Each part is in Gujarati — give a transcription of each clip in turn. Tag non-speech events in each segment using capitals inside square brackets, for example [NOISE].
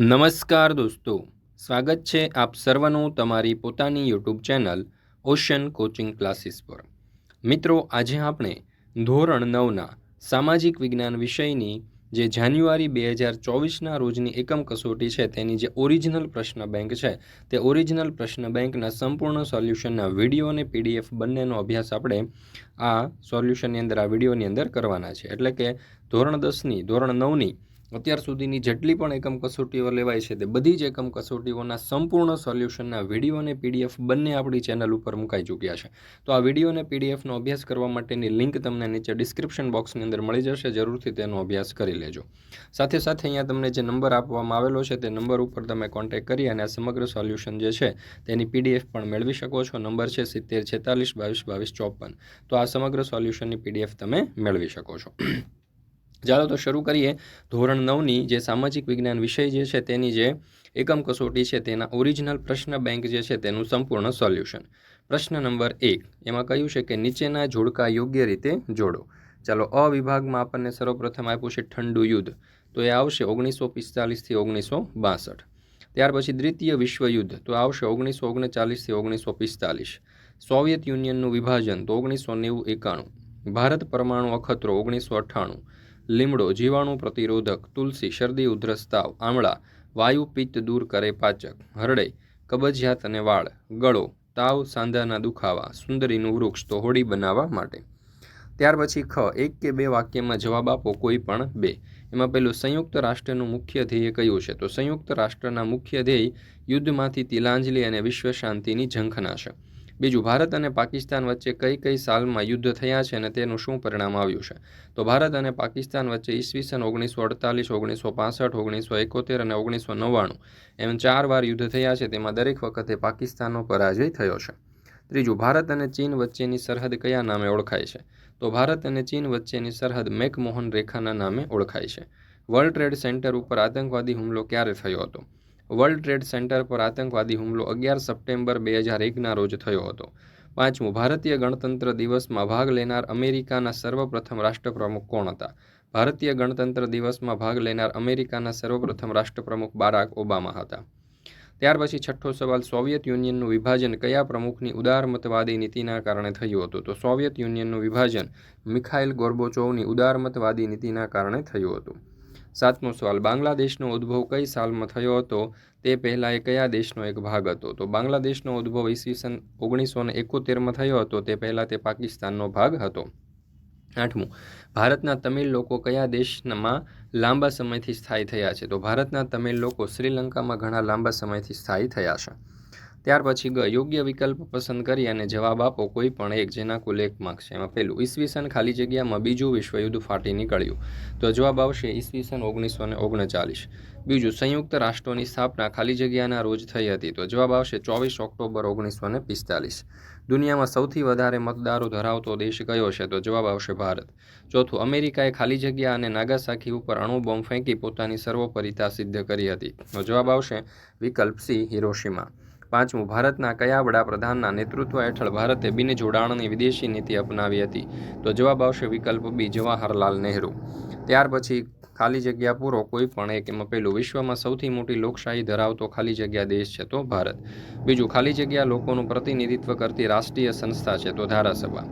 નમસ્કાર દોસ્તો, સ્વાગત છે આપ સર્વનું તમારી પોતાની YouTube channel ocean coaching classes પર. મિત્રો, આજે આપણે ધોરણ નવના સામાજિક વિજ્ઞાન વિષયની જે જાન્યુઆરી બે હજાર ચોવીસના રોજની એકમ કસોટી છે તેની જે ઓરિજિનલ પ્રશ્ન બેંક છે, તે ઓરિજિનલ પ્રશ્ન બેંકના સંપૂર્ણ સોલ્યુશનના વીડિયો અને પીડીએફ બંનેનો અભ્યાસ આપણે આ સોલ્યુશનની અંદર, આ વિડીયોની અંદર કરવાના છે. એટલે કે ધોરણ દસની, ધોરણ નવની અત્યાર સુધીની જેટલી પણ એકમ કસોટીઓ લેવાય છે તે બધી જ એકમ કસોટીઓના સંપૂર્ણ સોલ્યુશનના વીડિયો અને પીડીએફ બંને આપણી ચેનલ ઉપર મુકાઈ ચૂક્યા છે. તો આ વીડિયો અને પીડીએફનો અભ્યાસ કરવા માટેની લિંક તમને નીચે ડિસ્ક્રિપ્શન બોક્સની અંદર મળી જશે, જરૂરથી તેનો અભ્યાસ કરી લેજો. સાથે સાથે અહીંયા તમને જે નંબર આપવામાં આવેલો છે તે નંબર ઉપર તમે કોન્ટેક કરી અને આ સમગ્ર સોલ્યુશન જે છે તેની પીડીએફ પણ મેળવી શકો છો. નંબર છે સિત્તેર છેતાલીસ, બાવીસ બાવીસ, ચોપન. તો આ સમગ્ર સોલ્યુશનની પીડીએફ તમે મેળવી શકો છો. ચાલો તો શરૂ કરીએ. ધોરણ નવની જે સામાજિક વિજ્ઞાન વિષય જે છે તેની જે એકમ કસોટી છે તેના ઓરિજિનલ પ્રશ્ન બેંક જે છે તેનું સંપૂર્ણ સોલ્યુશન પ્રશ્ન નંબર એક, એમાં કહ્યું છે કે નીચેના જોડકા યોગ્ય રીતે જોડો. ચાલો, અ વિભાગમાં આપણને સર્વપ્રથમ આપ્યું છે ઠંડુ યુદ્ધ. તો એ આવશે ઓગણીસો પિસ્તાલીસથી ઓગણીસો બાસઠ. ત્યાર પછી દ્વિતીય વિશ્વયુદ્ધ તો આવશે ઓગણીસો ઓગણચાલીસથી ઓગણીસો પિસ્તાલીસ. સોવિયત યુનિયનનું વિભાજન તો ઓગણીસો નેવું એકાણું. ભારત પરમાણુ અખતરો ઓગણીસો અઠ્ઠાણું. લીમડો જીવાણુ પ્રતિરોધક, તુલસી, શરદી ઉધરસ તાવ આમળા, વાયુ પિત્ત દૂર કરે પાચક હરડે કબજિયાત અને વાળ, ગળો, તાવ, સાંધાના દુખાવા, સુંદરીનું વૃક્ષ તો હોડી બનાવવા માટે. ત્યાર પછી ખ, એક કે બે વાક્યમાં જવાબ આપો, કોઈ પણ બે. એમાં પેલું સંયુક્ત રાષ્ટ્રનું મુખ્ય ધ્યેય કયું છે? તો સંયુક્ત રાષ્ટ્રના મુખ્ય ધ્યેય યુદ્ધમાંથી તિલાંજલિ અને વિશ્વ શાંતિની ઝંખના છે. બીજું, ભારત અને પાકિસ્તાન વચ્ચે કઈ કઈ સાલમાં યુદ્ધ થયા છે અને તેનું શું પરિણામ આવ્યું છે? તો ભારત અને પાકિસ્તાન વચ્ચે ઈસવીસન ઓગણીસો અડતાલીસ, ઓગણીસો પાસઠ, ઓગણીસો એકોતેર અને ઓગણીસો નવ્વાણું એમ ચાર વાર યુદ્ધ થયા છે. તેમાં દરેક વખતે પાકિસ્તાનનો પરાજય થયો છે. ત્રીજું, ભારત અને ચીન વચ્ચેની સરહદ કયા નામે ઓળખાય છે? તો ભારત અને ચીન વચ્ચેની સરહદ મેકમોહન રેખાના નામે ઓળખાય છે. વર્લ્ડ ટ્રેડ સેન્ટર ઉપર આતંકવાદી હુમલો ક્યારે થયો હતો? વર્લ્ડ ટ્રેડ સેન્ટર પર આતંકવાદી હુમલો અગિયાર સપ્ટેમ્બર બે હજાર એકના રોજ થયો હતો. પાંચમું, ભારતીય ગણતંત્ર દિવસમાં ભાગ લેનાર અમેરિકાના સર્વપ્રથમ રાષ્ટ્રપ્રમુખ કોણ હતા? ભારતીય ગણતંત્ર દિવસમાં ભાગ લેનાર અમેરિકાના સર્વપ્રથમ રાષ્ટ્રપ્રમુખ બારાક ઓબામા હતા. ત્યાર પછી છઠ્ઠો સવાલ, સોવિયત યુનિયનનું વિભાજન કયા પ્રમુખની ઉદારમતવાદી નીતિના કારણે થયું હતું? તો સોવિયત યુનિયનનું વિભાજન મિખાઇલ ગોર્બોચોવની ઉદારમતવાદી નીતિના કારણે થયું હતું. સાતમો સવાલ, બાંગ્લાદેશનો ઉદ્ભવ કઈ સાલમાં થયો હતો? તે પહેલાં એ કયા દેશનો એક ભાગ હતો? તો બાંગ્લાદેશનો ઉદ્ભવ ઈસવીસન ઓગણીસો ને એકોતેરમાં થયો હતો. તે પહેલાં તે પાકિસ્તાનનો ભાગ હતો. આઠમું, ભારતના તમિલ લોકો કયા દેશમાં લાંબા સમયથી સ્થાયી થયા છે? તો ભારતના તમિલ લોકો શ્રીલંકામાં ઘણા લાંબા સમયથી સ્થાયી થયા છે. ત્યાર પછી ગ, યોગ્ય વિકલ્પ પસંદ કરી અને જવાબ આપો કોઈ પણ એક જેના કુલ એક માર્ક્સ છે. એમાં પહેલું, ઈસવીસન ખાલી જગ્યામાં બીજું વિશ્વયુદ્ધ ફાટી નીકળ્યું. તો જવાબ આવશે ઈસવીસન ઓગણીસો ને ઓગણચાલીસ. બીજું, સંયુક્ત રાષ્ટ્રોની સ્થાપના ખાલી જગ્યાના રોજ થઈ હતી. તો જવાબ આવશે ચોવીસ ઓક્ટોબર ઓગણીસો ને પિસ્તાલીસ. દુનિયામાં સૌથી વધારે મતદારો ધરાવતો દેશ કયો છે? તો જવાબ આવશે ભારત. ચોથું, અમેરિકાએ ખાલી જગ્યા અને નાગાસાકી ઉપર અણુ બોમ્બ ફેંકી પોતાની સર્વોપરિતા સિદ્ધ કરી હતી. તો જવાબ આવશે વિકલ્પ સી, હિરોશીમા. પાંચમું, ભારતના કયા વડાપ્રધાનના નેતૃત્વ હેઠળ ભારતે બિન જોડાણની વિદેશી નીતિ અપનાવી હતી? તો જવાબ આવશે વિકલ્પ બી, જવાહરલાલ નહેરુ. ત્યાર પછી ખાલી જગ્યા પૂરો, કોઈ પણ એક એમાં પહેલું વિશ્વમાં સૌથી મોટી લોકશાહી ધરાવતો ખાલી જગ્યા દેશ છે તો ભારત. બીજું, ખાલી જગ્યા લોકોનું પ્રતિનિધિત્વ કરતી રાષ્ટ્રીય સંસ્થા છે તો ધારાસભા.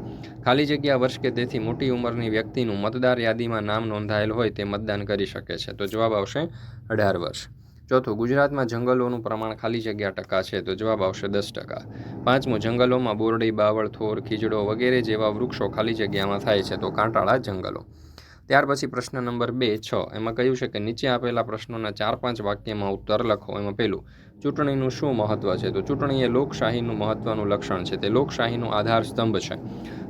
ખાલી જગ્યા વર્ષ કે તેથી મોટી ઉંમરની વ્યક્તિનું મતદાર યાદીમાં નામ નોંધાયેલ હોય તે મતદાન કરી શકે છે. તો જવાબ આવશે અઢાર વર્ષ. ચોથું, ગુજરાતમાં જંગલોનું પ્રમાણ ખાલી જગ્યા ટકા છે, તો જવાબ આવશે દસ ટકા. પાંચમું, જંગલોમાં બોરડી, બાવળ, થોર, ખીજડો વગેરે જેવા વૃક્ષો ખાલી જગ્યામાં થાય છે, તો કાંટાળા જંગલો. ત્યાર પછી પ્રશ્ન નંબર બે, છ. એમાં કહ્યું છે કે નીચે આપેલા પ્રશ્નોના ચાર પાંચ વાક્યમાં ઉત્તર લખો. એમાં પહેલું ચૂંટણીનું શું મહત્ત્વ છે? તો ચૂંટણી એ લોકશાહીનું મહત્ત્વનું લક્ષણ છે. તે લોકશાહીનું આધાર સ્તંભ છે.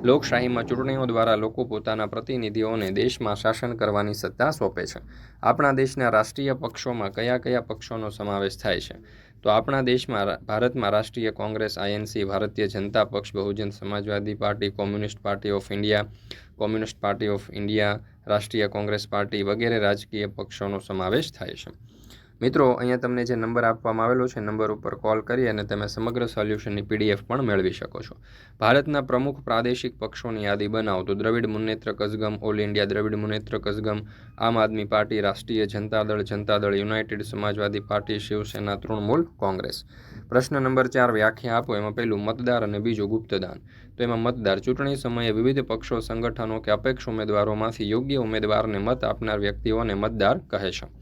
લોકશાહીમાં ચૂંટણીઓ દ્વારા લોકો પોતાના પ્રતિનિધિઓને દેશમાં શાસન કરવાની સત્તા સોંપે છે. આપણા દેશના રાષ્ટ્રીય પક્ષોમાં કયા કયા પક્ષોનો સમાવેશ થાય છે? તો આપણા દેશમાં ભારતમાં રાષ્ટ્રીય કોંગ્રેસ આઈએનસી ભારતીય જનતા પક્ષ, Bahujan Samajwadi Party, Communist Party of India, Communist Party of India, Rashtriya Congress Party વગેરે રાજકીય પક્ષોનો સમાવેશ થાય છે. મિત્રો, અહીંયા તમને જે નંબર આપવામાં આવેલો છે, નંબર ઉપર કોલ કરી અને તમે સમગ્ર સોલ્યુશનની પીડીએફ પણ મેળવી શકો છો. ભારતના પ્રમુખ પ્રાદેશિક પક્ષોની યાદી બનાવો તો Dravida Munnetra Kazhagam all India Dravida Munnetra Kazhagam Aam Aadmi party, Rashtriya Janata Dal Janata Dal, United Samajwadi party, Shiv Sena, Trinamool Congress. પ્રશ્ન નંબર ચાર વ્યાખ્યા આપો, એમાં પહેલું મતદાર અને બીજું ગુપ્તદાન. તો એમાં મતદાર ચૂંટણી સમયે વિવિધ પક્ષો, સંગઠનો કે અપેક્ષ ઉમેદવારોમાંથી યોગ્ય ઉમેદવારને મત આપનાર વ્યક્તિઓને મતદાર કહે છે.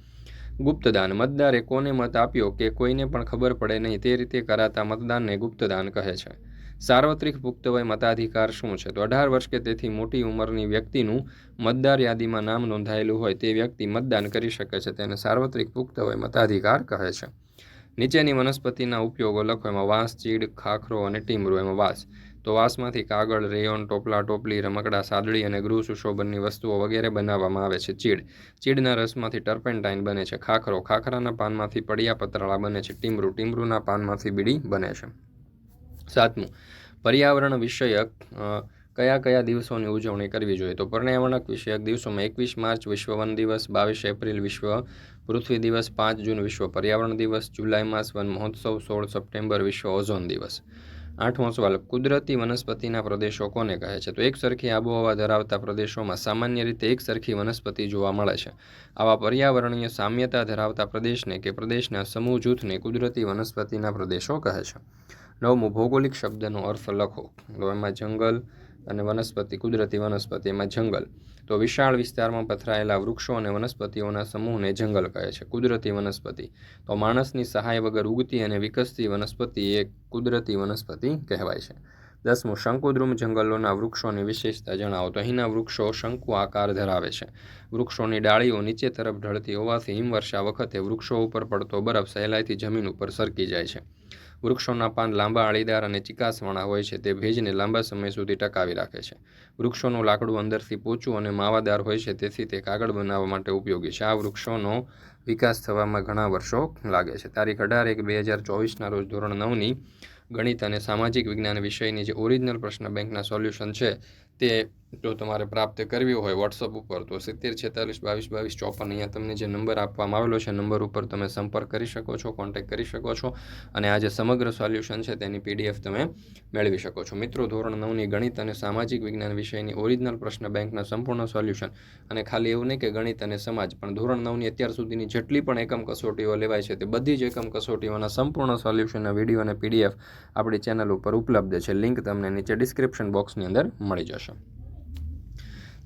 ગુપ્તદાન. મતદારે કોને મત આપ્યો કે કોઈને પણ ખબર પડે નહીં તે રીતે કરાતા મતદાનને ગુપ્તદાન કહે છે. સાર્વત્રિક પુખ્ત વય મતાધિકાર શું છે? તો અઢાર વર્ષ કે તેથી મોટી ઉંમરની વ્યક્તિનું મતદાર યાદીમાં નામ નોંધાયેલું હોય તે વ્યક્તિ મતદાન કરી શકે છે તેને સાર્વત્રિક પુખ્ત વય મતાધિકાર કહે છે. નીચેની વનસ્પતિના ઉપયોગો લખો એમાં વાંસ, ચીડ, ખાખરો અને ટીમરો એમાં વાંસ. તો વાંસમાંથી કાગળ, રેયોન, ટોપલા, ટોપલી, રમકડા, સાદડી અને ગૃહ સુશોભનની વસ્તુઓ વગેરે બનાવવામાં આવે છે. ચીડ. ચીડના રસમાંથી ટર્પેન્ટાઇન બને છે. ખાખરો. ખાખરાના પાનમાંથી પડિયા પતરાળા બને છે. ટીમરું. ટીમરુના પાનમાંથી બીડી બને છે. સાતમું. પર્યાવરણ વિષયક કયા કયા દિવસોની ઉજવણી કરવી જોઈએ? તો પર્યાવરણક વિષયક દિવસોમાં એકવીસ માર્ચ વિશ્વ વન દિવસ, બાવીસ એપ્રિલ વિશ્વ પૃથ્વી દિવસ, પાંચ જૂન વિશ્વ પર્યાવરણ દિવસ, જુલાઈ માસ વન મહોત્સવ, સોળ સપ્ટેમ્બર વિશ્વ ઓઝોન દિવસ. આઠમો સવાલ, કુદરતી વનસ્પતિના પ્રદેશો કોને કહે છે? તો એક સરખી આબોહવા ધરાવતા પ્રદેશોમાં સામાન્ય રીતે એક સરખી વનસ્પતિ જોવા મળે છે. આવા પર્યાવરણીય સામ્યતા ધરાવતા પ્રદેશને કે પ્રદેશના સમૂહ જૂથને કુદરતી વનસ્પતિના પ્રદેશો કહે છે. નવમું, ભૌગોલિક શબ્દનો અર્થ લખો. તો એમાં જંગલ અને વનસ્પતિ, કુદરતી વનસ્પતિ એમાં જંગલ. તો વિશાળ વિસ્તારમાં પથરાયેલા વૃક્ષો અને વનસ્પતિઓના સમૂહને જંગલ કહે છે, કુદરતી વનસ્પતિ. તો માણસની સહાય વગર ઉગતી અને વિકસતી વનસ્પતિ એ કુદરતી વનસ્પતિ કહેવાય છે. દસમું, શંકુદ્રુમ જંગલોના વૃક્ષોની વિશેષતા જણાવો. તો અહીંના વૃક્ષો શંકુ આકાર ધરાવે છે. વૃક્ષોની ડાળીઓ નીચે તરફ ઢળતી હોવાથી હિમવર્ષા વખતે વૃક્ષો ઉપર પડતો બરફ સહેલાઈથી જમીન ઉપર સરકી જાય છે. વૃક્ષોના પાન લાંબા આળીદાર અને ચિકાસવાળા હોય છે. તે ભેજને લાંબા સમય સુધી ટકાવી રાખે છે. વૃક્ષોનું લાકડું અંદરથી પોચું અને માવાદાર હોય છે, તેથી તે કાગળ બનાવવા માટે ઉપયોગી છે. આ વૃક્ષોનો વિકાસ થવામાં ઘણા વર્ષો લાગે છે. તારીખ અઢાર એક બે હજાર ચોવીસના રોજ ધોરણ નવની ગણિત અને સામાજિક વિજ્ઞાન વિષયની જે ઓરિજિનલ પ્રશ્ન બેંકના સોલ્યુશન છે તે જો તમારે પ્રાપ્ત કરવી હોય વોટ્સઅપ ઉપર, તો સિત્તેર, છેતાલીસ, બાવીસ બાવીસ, ચોપન અહીંયા તમને જે નંબર આપવામાં આવેલો છે, નંબર ઉપર તમે સંપર્ક કરી શકો છો કોન્ટેક્ટ કરી શકો છો અને આ જે સમગ્ર સોલ્યુશન છે તેની પીડીએફ તમે મેળવી શકો છો. મિત્રો, ધોરણ નવની ગણિત અને સામાજિક વિજ્ઞાન વિષયની ઓરિજિનલ પ્રશ્ન બેંકના સંપૂર્ણ સોલ્યુશન અને ખાલી એવું નહીં કે ગણિત અને સમાજ, પણ ધોરણ નવની અત્યાર સુધીની જેટલી પણ એકમ કસોટીઓ લેવાય છે, તે બધી જ એકમ કસોટીઓના સંપૂર્ણ સોલ્યુશનના વીડિયો અને પીડીએફ આપણી ચેનલ ઉપર ઉપલબ્ધ છે. લિંક તમને નીચે ડિસ્ક્રિપ્શન બોક્સની અંદર મળી જશે.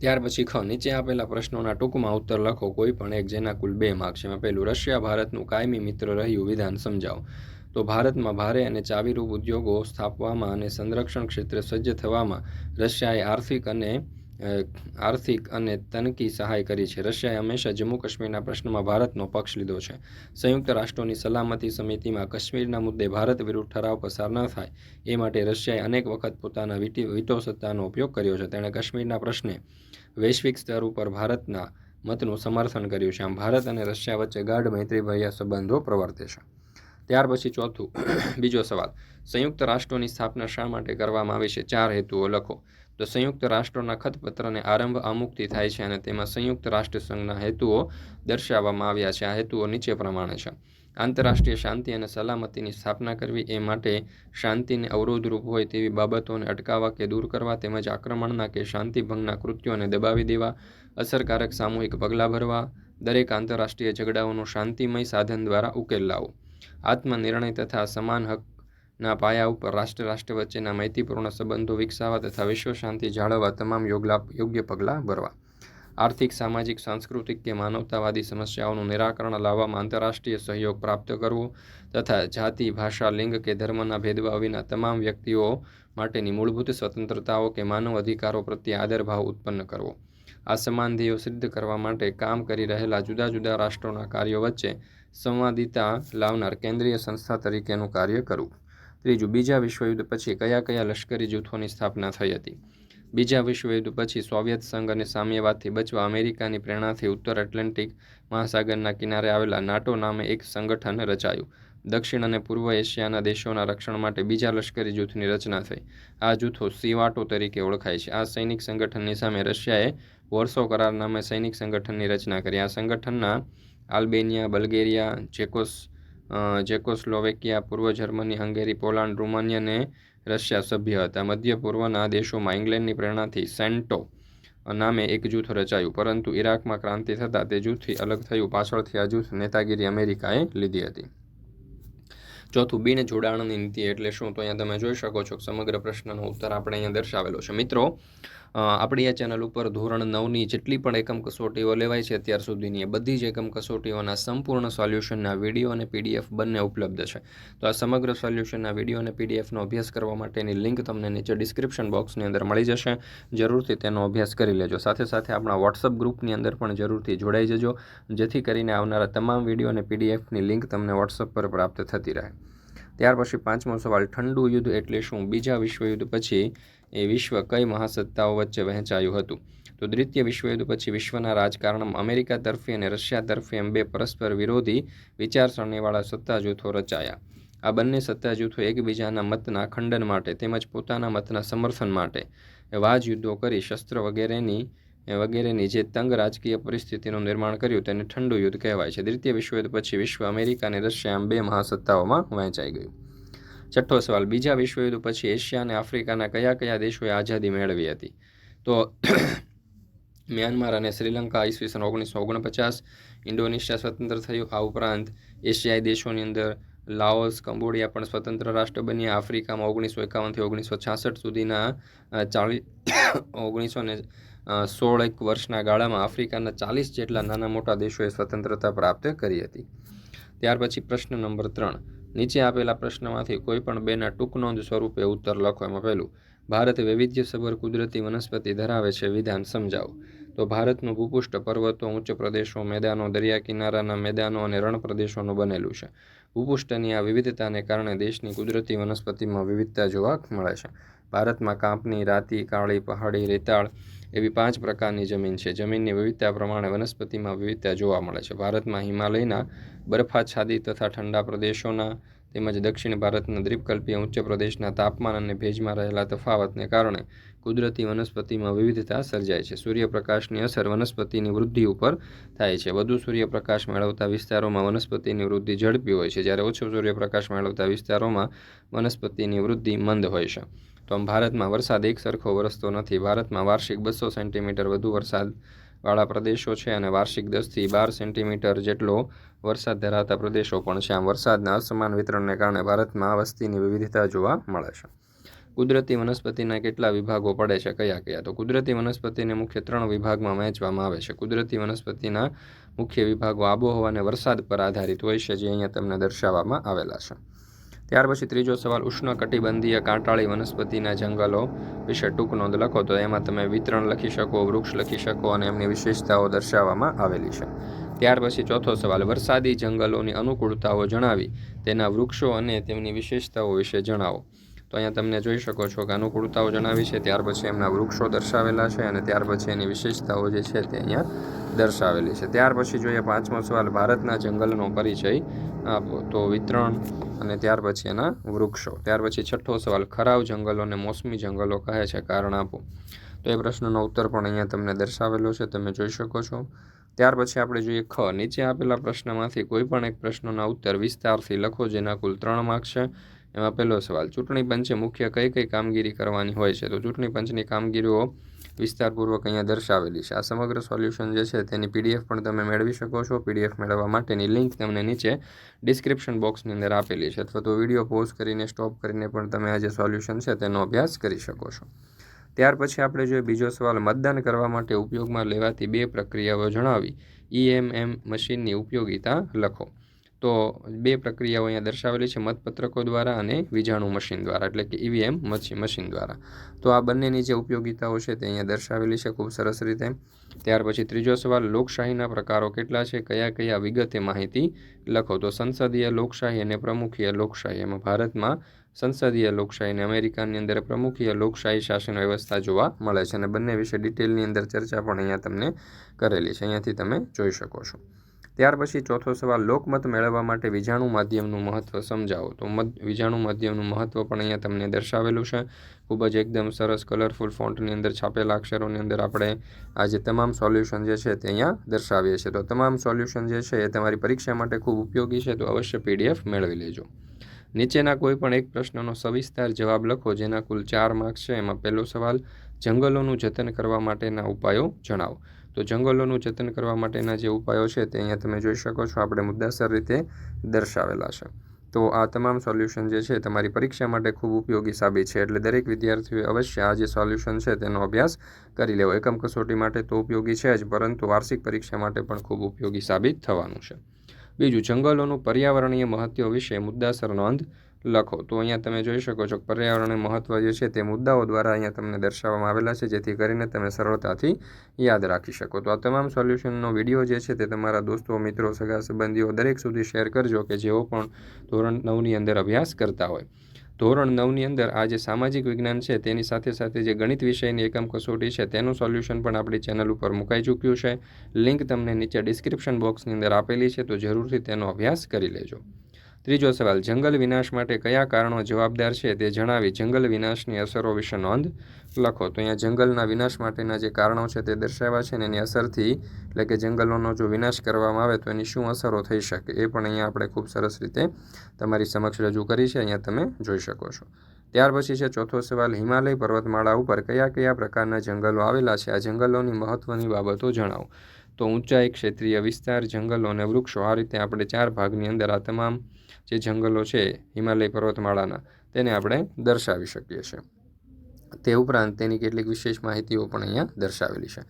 ત્યાર પછી ખ, નીચે આપેલા પ્રશ્નોના ટૂંકમાં ઉત્તર લખો. કોઈ પણ એક જેના કુલ બે માર્ક છે. એમાં પહેલું, રશિયા ભારતનું કાયમી મિત્ર રહ્યું વિધાન સમજાવો. તો ભારતમાં ભારે અને ચાવીરૂપ ઉદ્યોગો સ્થાપવામાં અને સંરક્ષણ ક્ષેત્રે સજ્જ થવામાં રશિયાએ આર્થિક અને આર્થિક અને તનકી સહાય કરી છે. રશિયાએ હંમેશા જમ્મુ કાશ્મીરના પ્રશ્નમાં ભારતનો પક્ષ લીધો છે. સંયુક્ત રાષ્ટ્રોની સલામતી સમિતિમાં કાશ્મીરના મુદ્દે ભારત વિરુદ્ધ ઠરાવ પસાર ન થાય એ માટે રશિયાએ અનેક વખત પોતાના વિટો સત્તાનો ઉપયોગ કર્યો છે. તેણે કાશ્મીરના પ્રશ્ને વૈશ્વિક સ્તર ઉપર ભારતના મતનું સમર્થન કર્યું છે. આમ ભારત અને રશિયા વચ્ચે ગાઢ મૈત્રીભર્યા સંબંધો પ્રવર્તે છે. ત્યાર પછી ચોથું, બીજો સવાલ. સંયુક્ત રાષ્ટ્રોની સ્થાપના શા માટે કરવામાં આવી છે? ચાર હેતુઓ લખો. તો સંયુક્ત રાષ્ટ્રોના ખતપત્રને આરંભ આમુક્તિ થાય છે અને તેમાં સંયુક્ત રાષ્ટ્ર સંઘના હેતુઓ દર્શાવવામાં આવ્યા છે. આ હેતુઓ નીચે પ્રમાણે છે. આંતરરાષ્ટ્રીય શાંતિ અને સલામતીની સ્થાપના કરવી એ માટે શાંતિને અવરોધરૂપ હોય તેવી બાબતોને અટકાવવા કે દૂર કરવા તેમજ આક્રમણના કે શાંતિભંગના કૃત્યોને દબાવી દેવા, અસરકારક સામૂહિક પગલાં ભરવા, દરેક આંતરરાષ્ટ્રીય ઝઘડાઓનું શાંતિમય સાધન દ્વારા ઉકેલ લાવો આત્મનિર્ણય તથા સમાન હક ના પાયા ઉપર રાષ્ટ્ર રાષ્ટ્ર વચ્ચેના મૈત્રીપૂર્ણ સંબંધો વિકસાવવા તથા વિશ્વ શાંતિ જાળવવા તમામ યોગલા યોગ્ય પગલાં ભરવા. આર્થિક, સામાજિક, સાંસ્કૃતિક કે માનવતાવાદી સમસ્યાઓનું નિરાકરણ લાવવામાં આંતરરાષ્ટ્રીય સહયોગ પ્રાપ્ત કરવો તથા જાતિ, ભાષા, લિંગ કે ધર્મના ભેદભાવ વિના તમામ વ્યક્તિઓ માટેની મૂળભૂત સ્વતંત્રતાઓ કે માનવ અધિકારો પ્રત્યે આદરભાવ ઉત્પન્ન કરવો. આ સમાન ધ્યેયો સિદ્ધ કરવા માટે કામ કરી રહેલા જુદા જુદા રાષ્ટ્રોના કાર્યો વચ્ચે સંવાદિતા લાવનાર કેન્દ્રીય સંસ્થા તરીકેનું કાર્ય કરવું. ત્રીજું, બીજા વિશ્વયુદ્ધ પછી કયા કયા લશ્કરી જૂથોની સ્થાપના થઈ હતી? બીજા વિશ્વયુદ્ધ પછી સોવિયત સંઘ અને સામ્યવાદથી બચવા અમેરિકાની પ્રેરણાથી ઉત્તર એટલાન્ટિક મહાસાગરના કિનારે આવેલા નાટો નામે એક સંગઠન રચાયું. દક્ષિણ અને પૂર્વ એશિયાના દેશોના રક્ષણ માટે બીજા લશ્કરી જૂથની રચના થઈ. આ જૂથો સીવાટો તરીકે ઓળખાય છે. આ સૈનિક સંગઠનની સામે રશિયાએ વોર્સો કરાર નામે સૈનિક સંગઠનની રચના કરી. આ સંગઠનના આલ્બેનિયા, બલ્ગેરિયા, ચેકોસ અ, ચેકોસ્લોવેકિયા પૂર્વ જર્મની હંગેરી પોલાન્ડ રૂમાનિયા અને રશિયા સભ્ય હતા. મધ્ય પૂર્વના દેશોમાં ઇંગ્લેન્ડની પ્રેરણાથી સેન્ટો નામે એક જૂથ રચાયું પરંતુ ઈરાકમાં ક્રાંતિ થતાં તે જૂથથી અલગ થયું. પાછળથી આ જૂથ નેતાગીરી અમેરિકાએ લીધી હતી. ચોથું બિન જોડાણની નીતિ એટલે શું? તો અહીંયા તમે જોઈ શકો છો કે સમગ્ર પ્રશ્નનો ઉત્તર આપણે અહીંયા દર્શાવેલો છે. મિત્રો આપણી આ ચેનલ ઉપર ધોરણ નવની જેટલી પણ એકમ કસોટીઓ લેવાય છે, અત્યાર સુધીની એ બધી જ એકમ કસોટીઓના સંપૂર્ણ સોલ્યુશનના વીડિયો અને પીડીએફ બંને ઉપલબ્ધ છે. તો આ સમગ્ર સોલ્યુશનના વીડિયો અને પીડીએફનો અભ્યાસ કરવા માટેની લિંક તમને નીચે ડિસ્ક્રિપ્શન બોક્સની અંદર મળી જશે. જરૂરથી તેનો અભ્યાસ કરી લેજો. સાથે સાથે આપણા વોટ્સઅપ ગ્રુપની અંદર પણ જરૂરથી જોડાઈ જજો. જેથી કરીને આવનારા તમામ વીડિયો અને પીડીએફની લિંક તમને વોટ્સઅપ પર પ્રાપ્ત થતી રહે. ત્યાર પછી પાંચમો સવાલ, ઠંડુ યુદ્ધ એટલે શું? બીજા વિશ્વયુદ્ધ પછી એ વિશ્વ કઈ મહાસત્તાઓ વચ્ચે વહેંચાયું હતું? તો દ્વિતીય વિશ્વયુદ્ધ પછી વિશ્વના રાજકારણમાં અમેરિકા તરફી અને રશિયા તરફી એમ બે પરસ્પર વિરોધી વિચારસરણીવાળા સત્તા જૂથો રચાયા. આ બંને સત્તા જૂથો એકબીજાના મતના ખંડન માટે તેમજ પોતાના મતના સમર્થન માટે વાજ યુદ્ધો કરી શસ્ત્ર વગેરેની વગેરેની જે તંગ રાજકીય પરિસ્થિતિનું નિર્માણ કર્યું તેને ઠંડુ યુદ્ધ કહેવાય છે. દ્વિતીય વિશ્વયુદ્ધ પછી વિશ્વ અમેરિકા અને રશિયા એમ બે મહાસત્તાઓમાં વહેંચાઈ ગયું. છઠ્ઠો સવાલ, બીજા વિશ્વયુદ્ધ પછી એશિયા અને આફ્રિકાના કયા કયા દેશોએ આઝાદી મેળવી હતી? તો [COUGHS] મ્યાનમાર અને શ્રીલંકા ઈસવીસન ઓગણીસો ઓગણપચાસ, ઇન્ડોનેશિયા સ્વતંત્ર થયું. આ ઉપરાંત એશિયાઈ દેશોની અંદર લાઓસ, કંબોડિયા પણ સ્વતંત્ર રાષ્ટ્ર બન્યા. આફ્રિકામાં ઓગણીસો એકાવનથી ઓગણીસો છાસઠ સુધીના ચાલીસ [COUGHS] ઓગણીસો સોળ એક વર્ષના ગાળામાં આફ્રિકાના ચાલીસ જેટલા નાના મોટા દેશોએ સ્વતંત્રતા પ્રાપ્ત કરી હતી. ત્યાર પછી પ્રશ્ન નંબર ત્રણ. નીચે આપેલા પ્રશ્નમાંથી કોઈ પણ બેના ટૂંક નોંધ સ્વરૂપે ઉત્તર લખો એમાં પહેલું. ભારત વૈવિધ્યસભર કુદરતી વનસ્પતિ ધરાવે છે વિધાન સમજાવો. તો ભારતનું ભૂપુષ્ઠ પર્વતો, ઉચ્ચ પ્રદેશો, મેદાનો, દરિયા કિનારાના મેદાનો અને રણ પ્રદેશોનું બનેલું છે. ભૂપુષ્ઠની આ વિવિધતાને કારણે દેશની કુદરતી વનસ્પતિમાં વિવિધતા જોવા મળે છે. ભારતમાં કાંપની, રાતી કાળી, પહાડી, રેતાળ એવી પાંચ પ્રકારની જમીન છે. જમીનની વિવિધતા પ્રમાણે વનસ્પતિમાં વિવિધતા જોવા મળે છે. ભારતમાં હિમાલયના બરફાચ્છાદિત તથા ઠંડા પ્રદેશોના તેમજ દક્ષિણ ભારતના દ્વીપકલ્પીય ઉચ્ચ પ્રદેશના તાપમાન અને ભેજમાં રહેલા તફાવતને કારણે કુદરતી વનસ્પતિમાં વિવિધતા સર્જાય છે. સૂર્યપ્રકાશની અસર વનસ્પતિની વૃદ્ધિ ઉપર થાય છે. વધુ સૂર્યપ્રકાશ મેળવતા વિસ્તારોમાં વનસ્પતિની વૃદ્ધિ ઝડપી હોય છે. જ્યારે ઓછો સૂર્યપ્રકાશ મેળવતા વિસ્તારોમાં વનસ્પતિની વૃદ્ધિ મંદ હોય છે. આમ ભારતમાં વરસાદ એક સરખો વરસતો નથી. ભારતમાં વાર્ષિક બસો સેન્ટીમીટર વધુ વરસાદવાળા પ્રદેશો છે અને વાર્ષિક દસથી બાર સેન્ટીમીટર જેટલો વરસાદ ધરાવતા પ્રદેશો પણ છે. આમ વરસાદના અસમાન વિતરણને કારણે ભારતમાં વસ્તીની વિવિધતા જોવા મળે છે. કુદરતી વનસ્પતિના કેટલા વિભાગો પડે છે? કયા કયા? તો કુદરતી વનસ્પતિને મુખ્ય ત્રણ વિભાગમાં વહેંચવામાં આવે છે. કુદરતી વનસ્પતિના મુખ્ય વિભાગો આબોહવા અને વરસાદ પર આધારિત હોય છે, જે અહીંયા તમને દર્શાવવામાં આવેલા છે. ત્યાર પછી ત્રીજો સવાલ, ઉષ્ણકટિબંધીય કાંટાળી વનસ્પતિના જંગલો વિશે ટૂંક નોંધ લખો તો એમાં તમે વિતરણ લખી શકો, વૃક્ષ લખી શકો અને એમની વિશેષતાઓ દર્શાવવામાં આવેલી છે. ત્યાર પછી ચોથો સવાલ, વરસાદી જંગલોની અનુકૂળતાઓ જણાવી તેના વૃક્ષો અને તેમની વિશેષતાઓ વિશે જણાવો. તો અહીંયા તમને જોઈ શકો છો કે અનુકૂળતાઓ જણાવી છે. ત્યાર પછી એમના વૃક્ષો દર્શાવેલા છે અને ત્યાર પછી એની વિશેષતાઓ જે છે તે અહીંયા દર્શાવેલી છે. ત્યાર પછી જોઈએ પાંચમો સવાલ, ભારતના જંગલનો પરિચય. આપો તો વિતરણ અને ત્યાર પછી એના વૃક્ષો. ત્યાર પછી છઠ્ઠો સવાલ, ખરાવ જંગલોને મોસમી જંગલો કહે છે કારણ આપો. તો એ પ્રશ્નનો ઉત્તર પણ અહીંયા તમને દર્શાવેલો છે, તમે જોઈ શકો છો. ત્યાર પછી આપણે જોઈએ ખ. નીચે આપેલા પ્રશ્નમાંથી કોઈ પણ એક પ્રશ્નના ઉત્તર વિસ્તારથી લખો, જેના કુલ ત્રણ માર્ક છે. એમાં પહેલો સવાલ, ચૂંટણી પંચે મુખ્ય કઈ કઈ કામગીરી કરવાની હોય છે? તો ચૂંટણી પંચની કામગીરીઓ વિસ્તારપૂર્વક અહીંયા દર્શાવેલી છે. આ સમગ્ર સોલ્યુશન જે છે તેની પીડીએફ પણ તમે મેળવી શકો છો. પીડીએફ મેળવવા માટેની લિંક તમને નીચે ડિસ્ક્રિપ્શન બોક્સની અંદર આપેલી છે. અથવા તો વીડિયો પોઝ કરીને, સ્ટોપ કરીને પણ તમે આ જે સોલ્યુશન છે તેનો અભ્યાસ કરી શકો છો. ત્યાર પછી આપણે જોઈએ બીજો સવાલ, મતદાન કરવા માટે ઉપયોગમાં લેવાતી બે પ્રક્રિયાઓ જણાવી. ઈએમએમ મશીનની ઉપયોગિતા લખો. તો બે પ્રક્રિયાઓ અહીંયા દર્શાવેલી છે, મતપત્રકો દ્વારા અને વીજાણુ મશીન દ્વારા, એટલે કે ઈવીએમ મશીન દ્વારા. તો આ બંનેની જે ઉપયોગિતાઓ છે તે અહીંયા દર્શાવેલી છે ખૂબ સરસ રીતે. ત્યાર પછી ત્રીજો સવાલ, લોકશાહીના પ્રકારો કેટલા છે, કયા કયા વિગતે માહિતી લખો? તો સંસદીય લોકશાહી અને પ્રમુખીય લોકશાહી, એમાં ભારતમાં સંસદીય લોકશાહી અને અમેરિકાની અંદર પ્રમુખીય લોકશાહી શાસન વ્યવસ્થા જોવા મળે છે અને બંને વિશે ડિટેલની અંદર ચર્ચા પણ અહીંયા તમને કરેલી છે, અહીંયાથી તમે જોઈ શકો છો. ત્યાર પછી ચોથો સવાલ, લોકમત મેળવવા માટે વિજાણુ માધ્યમનું મહત્ત્વ સમજાવો. તો મત, વિજાણુ માધ્યમનું મહત્ત્વ પણ અહીંયા તમને દર્શાવેલું છે. ખૂબ જ એકદમ સરસ કલરફુલ ફોન્ટની અંદર છાપેલા અક્ષરોની અંદર આપણે આ જે તમામ સોલ્યુશન જે છે તે અહીંયા દર્શાવીએ છીએ. તો તમામ સોલ્યુશન જે છે એ તમારી પરીક્ષા માટે ખૂબ ઉપયોગી છે, તો અવશ્ય પીડીએફ મેળવી લેજો. નીચેના કોઈ પણ એક પ્રશ્નનો સવિસ્તાર જવાબ લખો, જેના કુલ ચાર માર્ક્સ છે. એમાં પહેલો સવાલ, જંગલોનું જતન કરવા માટેના ઉપાયો જણાવો. તો જંગલોનું જતન કરવા માટેના જે ઉપાયો છે તે અહીંયા તમે જોઈ શકો છો. આપણે મુદ્દાસર રીતે દર્શાવેલા છે. તો આ તમામ સોલ્યુશન જે છે તમારી પરીક્ષા માટે ખૂબ ઉપયોગી સાબિત છે. એટલે દરેક વિદ્યાર્થીઓએ અવશ્ય આ જે સોલ્યુશન છે તેનો અભ્યાસ કરી લેવો. એકમ કસોટી માટે તો ઉપયોગી છે જ, પરંતુ વાર્ષિક પરીક્ષા માટે પણ ખૂબ ઉપયોગી સાબિત થવાનું છે. બીજું, જંગલોનું પર્યાવરણીય મહત્વ વિશે મુદ્દાસર નોંધ લખો. તો અહીંયા તમે જોઈ શકો છો પર્યાવરણ મહત્ત્વ જે છે તે મુદ્દાઓ દ્વારા અહીંયા તમને દર્શાવવામાં આવેલા છે, જેથી કરીને તમે સરળતાથી યાદ રાખી શકો. તો આ તમામ સોલ્યુશનનો વીડિયો જે છે તે તમારા દોસ્તો, મિત્રો, સગા સંબંધીઓ દરેક સુધી શેર કરજો કે જેઓ પણ ધોરણ નવની અંદર અભ્યાસ કરતા હોય. ધોરણ નવની અંદર આ જે સામાજિક વિજ્ઞાન છે તેની સાથે સાથે જે ગણિત વિષયની એકમ કસોટી છે તેનું સોલ્યુશન પણ આપણી ચેનલ ઉપર મુકાઈ ચૂક્યું છે. લિંક તમને નીચે ડિસ્ક્રિપ્શન બોક્સની અંદર આપેલી છે, તો જરૂરથી તેનો અભ્યાસ કરી લેજો. ત્રીજો સવાલ, જંગલ વિનાશ માટે કયા કારણો જવાબદાર છે તે જણાવી જંગલ વિનાશની અસરો વિશે નોંધ લખો. તો અહીંયા જંગલના વિનાશ માટેના જે કારણો છે તે દર્શાવ્યા છે ને એની અસરથી, એટલે કે જંગલોનો જો વિનાશ કરવામાં આવે તો એની શું અસરો થઈ શકે એ પણ અહીંયા આપણે ખૂબ સરસ રીતે તમારી સમક્ષ રજૂ કરી છે, અહીંયા તમે જોઈ શકો છો. ત્યાર પછી છે ચોથો સવાલ, હિમાલય પર્વતમાળા ઉપર કયા કયા પ્રકારના જંગલો આવેલા છે? આ જંગલોની મહત્ત્વની બાબતો જણાવો. તો ઊંચાઈ, ક્ષેત્રીય વિસ્તાર, જંગલો અને વૃક્ષો, આ રીતે આપણે ચાર ભાગની અંદર આ તમામ જે જંગલો છે, હિમાલય પર્વતમાળાના, તેને આપણે દર્શાવી શકીએ છીએ. તે ઉપરાંત તેની કેટલીક વિશેષ માહિતીઓ પણ અહીંયા દર્શાવેલી છે.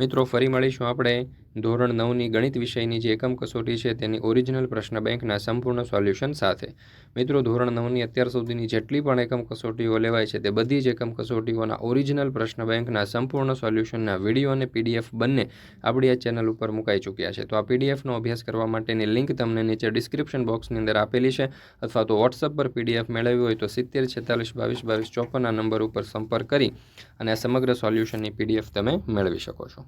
મિત્રો, ફરી મળીશું આપણે ધોરણ નવની ગણિત વિષયની જે એકમ કસોટી છે, તેની ઓરિજિનલ પ્રશ્ન બેંકના સંપૂર્ણ સોલ્યુશન સાથે. મિત્રો, ધોરણ નવની અત્યાર સુધીની જેટલી પણ એકમ કસોટીઓ લેવાય છે, તે બધી જ એકમ કસોટીઓના ઓરિજિનલ પ્રશ્ન બેંકના સંપૂર્ણ સોલ્યુશનના વીડિયો અને પીડીએફ બંને આપણી આ ચેનલ ઉપર મુકાઈ ચૂક્યા છે. તો આ પીડીએફનો અભ્યાસ કરવા માટેની લિંક તમને નીચે ડિસ્ક્રિપ્શન બોક્સની અંદર આપેલી છે, અથવા તો વોટ્સઅપ પર પીડીએફ મેળવવી હોય તો સિત્તેર, છેતાલીસ, બાવીસ બાવીસ ચોપનના નંબર ઉપર સંપર્ક કરી અને આ સમગ્ર સોલ્યુશનની પીડીએફ તમે મેળવી શકો છો.